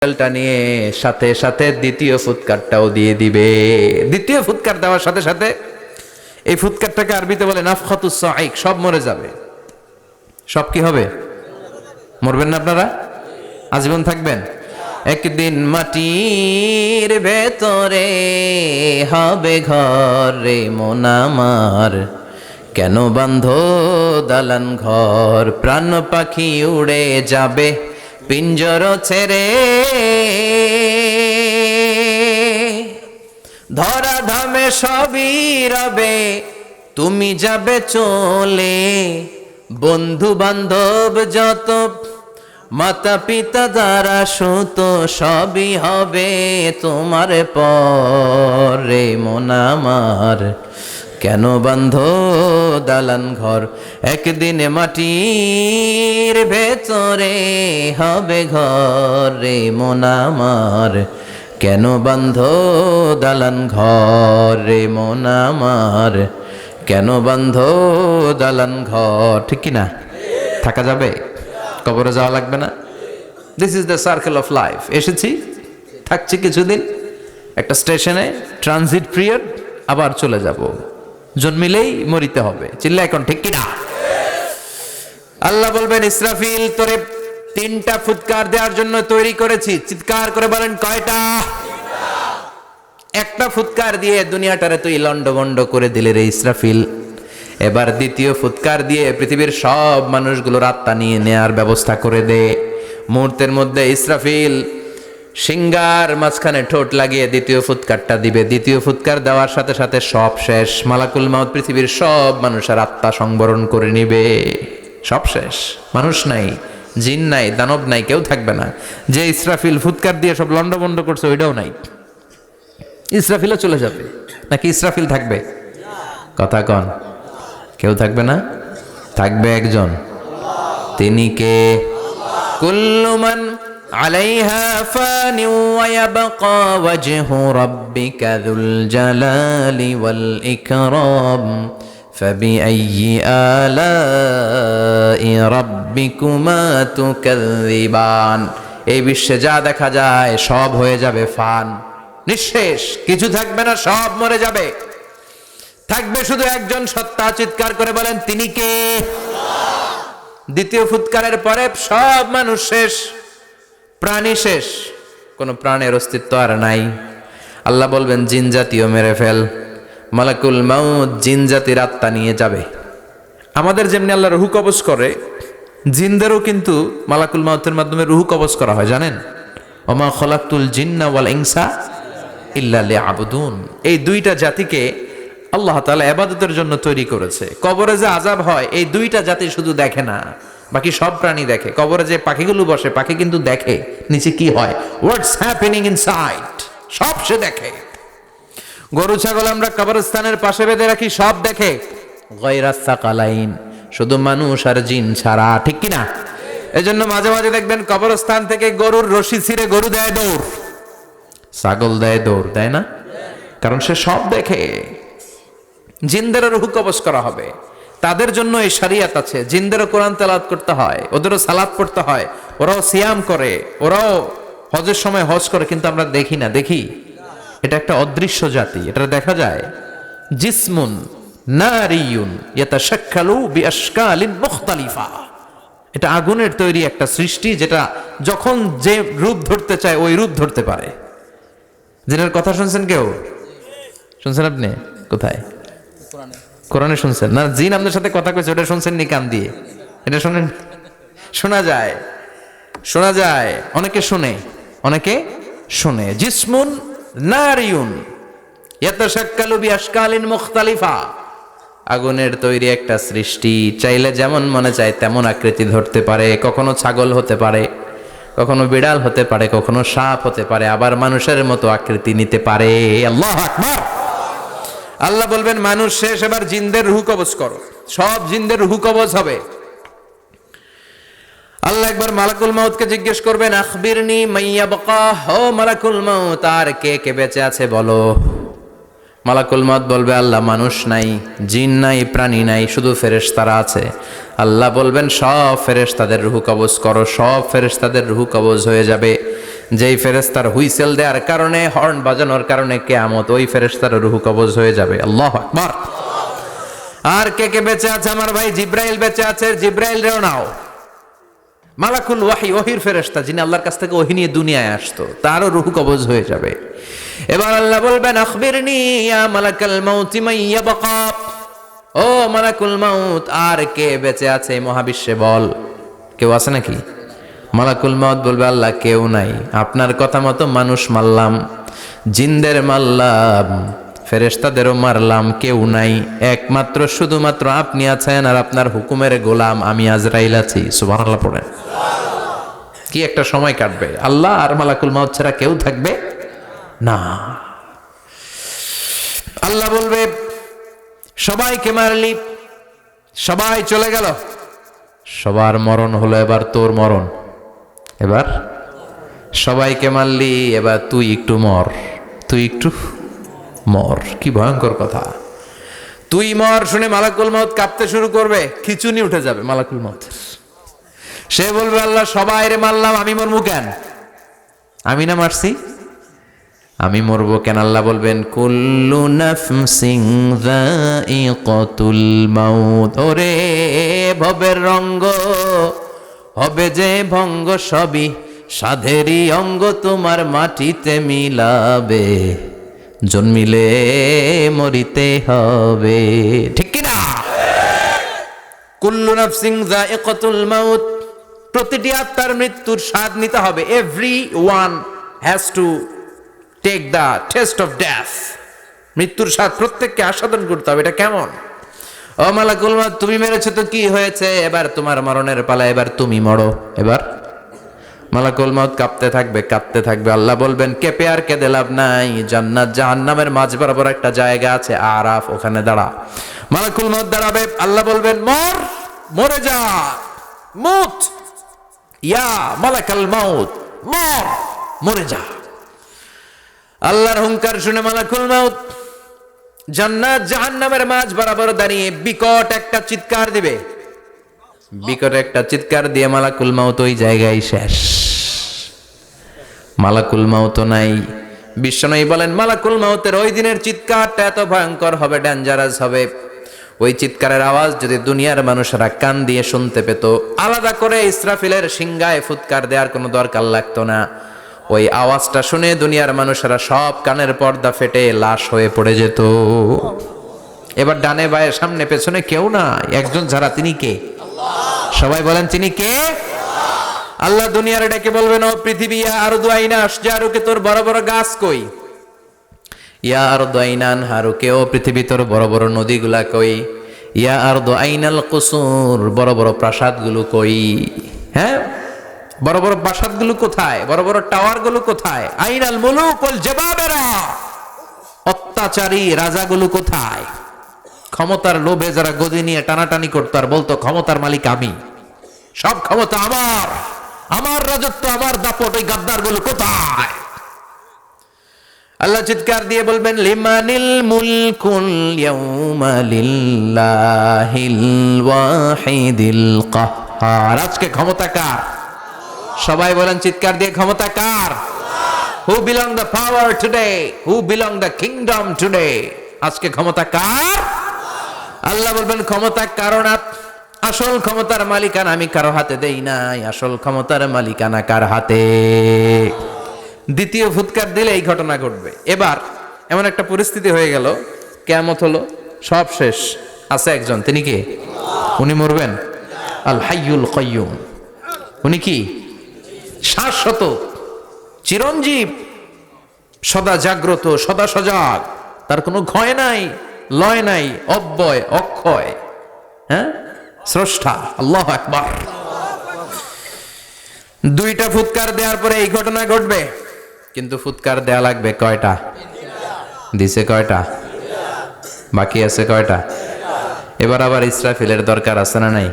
টা নিয়ে সাথে সাথে দ্বিতীয় ফুৎকারটাও দিয়ে দিবে। দ্বিতীয় ফুৎকার দেওয়ার সাথে সাথে এই ফুৎকারটাকে আরবিতে বলে নাফখাতুস সাইক সব মরে যাবে। সব কি হবে? মরবেন না আপনারা? আজীবন থাকবেন। একদিন মাটির ভেতরে হবে ঘর রে মন আমার। কেন বান্ধ দালান ঘর? প্রাণ পাখি উড়ে যাবে। পিঞ্জর ছেড়ে ধরা ধামে সবই রবে, তুমি যাবে চলে। বন্ধু বান্ধব যত মাতা পিতা দ্বারা সুত, সবই হবে তোমার পরে। মন আমার কেন বান্ধ দালান ঘর? একদিন মাটির ভেতরে হবে ঘর রে মন আমার। কেন বান্ধ দালান ঘর রে মন আমার? কেন বান্ধ দালান ঘর? ঠিক কি না থাকা যাবে? কবরে যাওয়া লাগবে না? This is the circle of life এসেছি, থাকছি কিছুদিন, একটা স্টেশনে ট্রানজিট পিরিয়ড আবার চলে যাব। জন্মিলেই মরিতে হবে। চিল্লা এখন ঠিক কিনা? আল্লাহ বলবেন, ইসরাফিল, তোরে তিনটা ফুৎকার দেওয়ার জন্য তৈরি করেছি। চিৎকার করে বলেন, কয়টা? একটা ফুৎকার দিয়ে দুনিয়াটারে তুই লন্ডভন্ড করে দিলে রে ইসরাফিল। এবার দ্বিতীয় ফুৎকার দিয়ে পৃথিবীর সব মানুষগুলোর আত্মা নিয়ে নেয়ার ব্যবস্থা করে দে। মুহূর্তের মধ্যে ইসরাফিল সিঙ্গার মাঝখানে ঠোঁট লাগিয়ে দ্বিতীয় ফুৎকারটা দিবে। দ্বিতীয় ফুৎকার দেওয়ার সাথে সাথে সব শেষ। মালাকুল মাউত পৃথিবীর সব মানুষের আত্মা সংবরণ করে নিবে। সব শেষ। মানুষ নাই, জিন নাই, দানব নাই, কেউ থাকবে না। যে ইসরাফিল ফুৎকার দিয়ে সব লন্ডভন্ড করছে, ওইটাও নাই। ইসরাফিলও চলে যাবে। নাকি ইসরাফিল থাকবে? কথা কন। কেউ থাকবে না? থাকবে একজন। তিনি কে? কুল্লুমান আলাইহা ফানি ওয়ায়াবকা ওয়াজহু রাব্বিকা যুল জালালি ওয়াল ইকরাম فبأي آلاء ربكما تكذبان এই বিশ্বে যা দেখা যায় সব হয়ে যাবে ফান নিঃশেষ কিছু থাকবে না সব মরে যাবে থাকবে শুধু একজন সত্তা চিৎকার করে বলেন তিনি কে দ্বিতীয় ফুৎকারের পরে সব মানুষ শেষ প্রাণী শেষ। কোনো প্রাণের অস্তিত্ব আর নাই। আল্লাহ বলবেন, জিন জাতীয় মেরে ফেল। মালাকুল মাউদ জিন জাতির আত্মা নিয়ে যাবে। আমাদের যেমনি আল্লাহ রুহু কবজ করে, জিনদেরও কিন্তু মালাকুল মাউতের মাধ্যমে রুহু কবজ করা হয়, জানেন? ওমা খলাকুল জিন্না ওয়াল ইনসা ইল্লা আবুদুন এই দুইটা জাতিকে আল্লাহ তাআলা এবাদতের জন্য তৈরি করেছে। কবরে যে আজাব হয়, এই দুইটা জাতি শুধু দেখে না। বাকি সব প্রাণী দেখে। কবরে যে পাখিগুলো বসে, পাখি কিন্তু দেখে নিচে কি হয়। হোয়াটস হ্যাপেনিং ইনসাইড সব সে দেখে। গরু, ছাগল আমরা কবরস্থানের পাশে বেঁধে রাখি, সব দেখে। গয়রাস্তা কালাইন শুধু মানুষ আর জিন ছাড়া, ঠিক কিনা? এজন্য মাঝে মাঝে দেখবেন কবরস্থান থেকে গরুর রশি ছিঁড়ে গরু দেয় দৌড়। ছাগল দেয় দৌড় দেয় না? কারণ সে সব দেখে। জিনদেরও রুহু কবজ করা হবে। তাদের জন্য এই শরিয়াত আছে। জিন্দেরও কোরআন তেলাত করতে হয়, ওদেরও সালাত পড়তে হয়, ওরাও সিয়াম করে, ওরাও হজের সময় হজ করে, কিন্তু আমরা দেখি না, দেখি। এটা একটা অদৃশ্য জাতি, এটা দেখা যায়। জিসমুন নারিয়ুন ইয়াতাশাক্কালু বিআশকালিন মুখতালিফা। এটা আগুনের তৈরি একটা সৃষ্টি, যেটা যখন যে রূপ ধরতে চায়, ওই রূপ ধরতে পারে। জিনের কথা শুনছেন কেউ? শুনছেন আপনি? কোথায়? কোরআনে শুনছেন? না, জিন আপনার সাথে কথা কইছে, ওটা শুনছেন নি কান দিয়ে? এটা শোনেন? শোনা যায়। শোনা যায়। অনেকে শুনে অনেকে শুনে। জিসমুন বিআশকালিন মুখতালিফা। আগুনের তৈরি একটা সৃষ্টি, চাইলে যেমন মনে চায় তেমন আকৃতি ধরতে পারে। কখনো ছাগল হতে পারে, কখনো বিড়াল হতে পারে, কখনো সাপ হতে পারে, আবার মানুষের মতো আকৃতি নিতে পারে। আল্লাহ আকবার! আল্লাহ বলবেন, মানুষ শেষ, এবার জিনদের রুহু কবজ করো। সব জিনদের রুহু কবজ হবে। আল্লাহ একবার মালাকুল মাউতকে জিজ্ঞেস করবেন, আখবিরনি মাইয়া বকা ও মালাকুল মাউত, আর কে কে বেঁচে আছে বলো? মালাকুল মত বলবে, আল্লাহ মানুষ নাই, জিন নাই, প্রাণী নাই, শুধু ফেরেশতারা আছে। আল্লাহ বলবেন, সব ফেরেশতাদের রুহু কবজ করো, সব ফেরেশতাদের রুহু কবজ হয়ে যাবে। যেই ফেরেস্তার হুইসেল দেওয়ার কারণে, হর্ন বাজানোর কারণে কেয়ামত, ওই ফেরেস্তার রুহু কবজ হয়ে যাবে। আল্লাহ আকবার। আর কে কে বেঁচে আছে আমার ভাই? জিব্রাইল বেঁচে আছে। জিব্রাইল রেও নাও। মালাকুল ওয়াহি, ওহির ফেরেশতা, যিনি আল্লাহর কাছ থেকে ওহি নিয়ে দুনিয়ায় আসতো, তারও রুহু কবজ হয়ে যাবে। এবার আল্লাহ বলবেন, আখবিরনি ইয়া মালাকাল মাউতি মাইয়া বাকা ও মালাকুল মাউত, আর কে বেঁচে আছে মহাবিশ্বে বল। কেউ আছে নাকি? মালাকুল মাউত বলবে, আল্লাহ, কেউ নাই। আপনার কথা মতো মানুষ মারলাম, জিন্দের মারলাম, ফেরেশতাদেরও মারলাম, কেউ নাই। একমাত্র, শুধুমাত্র আপনি আছেন আর আপনার হুকুমের গোলাম আমি আজরাইল আছি। সুবহানাল্লাহ পড়েন। কি একটা সময় কাটবে। আল্লাহ আর মালাকুল মাউত ছাড়া কেউ থাকবে না। আল্লাহ বলবে, সবাইকে মারলি, সবাই চলে গেল। সবার মরণ হলো এবার তোর মরণ। এবার সবাইকে মারলি, এবার তুই একটু মর। তুই একটু মর। কি ভয়ঙ্কর কথা। তুই মর শুনে মালাকুল মত কাঁপতে শুরু করবে, খিচুনি উঠে যাবে মালাকুল মত সে বলবে, আল্লাহ, সবাই রে মারলাম, আমি মরমু কেন? আমি না মারছি। আমি মরবো কেন? আল্লাহ বলবেন, কুল্লু নাফসিং যায়িকাতুল মাউত। ওরে ভবের রঙ্গ হবে যে ভঙ্গ সবই, সাধেরই অঙ্গ তোমার মাটিতে মিলাবে। জন্মিলে মরিতে হবে। ঠিক কিনা? কুল্লু নাফসিং যায়িকাতুল মাউত, প্রতিটি আত্মার মৃত্যুর স্বাদ নিতে হবে। Everyone has to take the taste of death মৃত্যুর স্বাদ প্রত্যেককে আস্বাদন করতে হবে। এটা কেমন? ও মালাকুল মাউত, তুমি মেরেছো তো কি হয়েছে? এবার তোমার মরণের পালা, এবার তুমি মরো। এবার মালাকুল মাউত কাঁপতে থাকবে কাঁপতে থাকবে। আল্লাহ বলবেন, কেঁপে আর কেঁদে লাভ নাই। জান্নাত, জাহান্নামের মাঝ বরাবর একটা জায়গা আছে, আরাফ, ওখানে দাঁড়া। মালাকুল মাউত দাঁড়াবে, আল্লাহ বলবেন, মর, মরে যা। মুত, ইয়া মালাকাল মাউত, মর, মরে যা। আল্লাহর হুঙ্কার শুনে মালাকুল মাউত জান্নাত জাহান্নামের মাঝ বরাবর দাঁড়িয়ে বিকট একটা চিৎকার দিবে। বিকট একটা চিৎকার দিয়ে মালাকুল মাউত ওই জায়গায় শেষ। মালাকুল মাউত নাই। বিশ্বনয়ী বলেন, মালাকুল মাউতের ওই দিনের চিৎকারটা এত ভয়ঙ্কর হবে ডেঞ্জারাস হবে। ওই চিৎকারের আওয়াজ যদি দুনিয়ার মানুষেরা কান দিয়ে শুনতে পেত, আলাদা করে ইসরাফিলের সিংগায় ফুৎকার দেওয়ার কোনো দরকার লাগতো না। ওই আওয়াজটা শুনে দুনিয়ার মানুষেরা সব কানের পর্দা ফেটে লাশ হয়ে পড়ে যেত। এবার ডানে বায়ে সামনে পেছনে কেউ না একজন যারা, তিনি কে? সবাই বলেন, তিনি কে? আল্লাহ দুনিয়ার ডেকে বলবেন, ও পৃথিবী আর দুয়াইনা আসজারুকে তোর বড় বড় গাছ কই? ইয়া আর দোয়াইনান হারুকে ও পৃথিবী, তোর বড় বড় নদীগুলা কই? ইয়া আর দোয়াইনাল কুসুর, বড় বড় প্রাসাদগুলো কই? হ্যাঁ বড় বড় প্রাসাদগুলো কোথায়? বড় বড় টাওয়ারগুলো কোথায়? আইনাল মুলুকুল জবাবেরা। অত্যাচারী রাজাগুলো কোথায়? ক্ষমতার লোভে যারা গদি নিয়ে টানাটানি করতো আর বলতো, ক্ষমতার মালিক আমি। সব ক্ষমতা আমার। আমার রাজত্ব, আমার দাপট ওই গাদ্দারগুলো কোথায়? আল্লাহ চিৎকার দিয়ে বলবেন, লিমানিল মুলকুল ইয়াউমা লিল্লাহিল ওয়াহিদিল কাহ্হার আজকে ক্ষমতা কার? সবাই বলেন, চিৎকার দিয়ে ক্ষমতা কার? Who belong the power today who belong the kingdom today আজকে ক্ষমতা কার? আল্লাহ বলবেন, ক্ষমতা কারণ আসল ক্ষমতার মালিকানা আমি কারও হাতে দেই নাই। আসল ক্ষমতার মালিকানা কার হাতে? দ্বিতীয় ফুৎকার দিলে এই ঘটনা ঘটবে। এবার এমন একটা পরিস্থিতি হয়ে গেল কেমত হলো, সব শেষ। আছে একজন, তিনি কে? উনি মরবেন? আল হাইয়ুল কয়ুম উনি কি? শাশ্বত, চিরঞ্জীব, সদা জাগ্রত, সদা সজাগ। তার কোনো ক্ষয় নাই, লয় নাই, অব্যয়, অক্ষয়। হ্যাঁ? স্রষ্টা, আল্লাহ একবার দুইটা ফুৎকার দেওয়ার পরে এই ঘটনা ঘটবে। কিন্তু ফুৎকার দেয়া লাগবে কয়টা? দিছে কয়টা? বাকি আছে কয়টা? এবার আবার ইসরাফিলের দরকার আছে না নাই?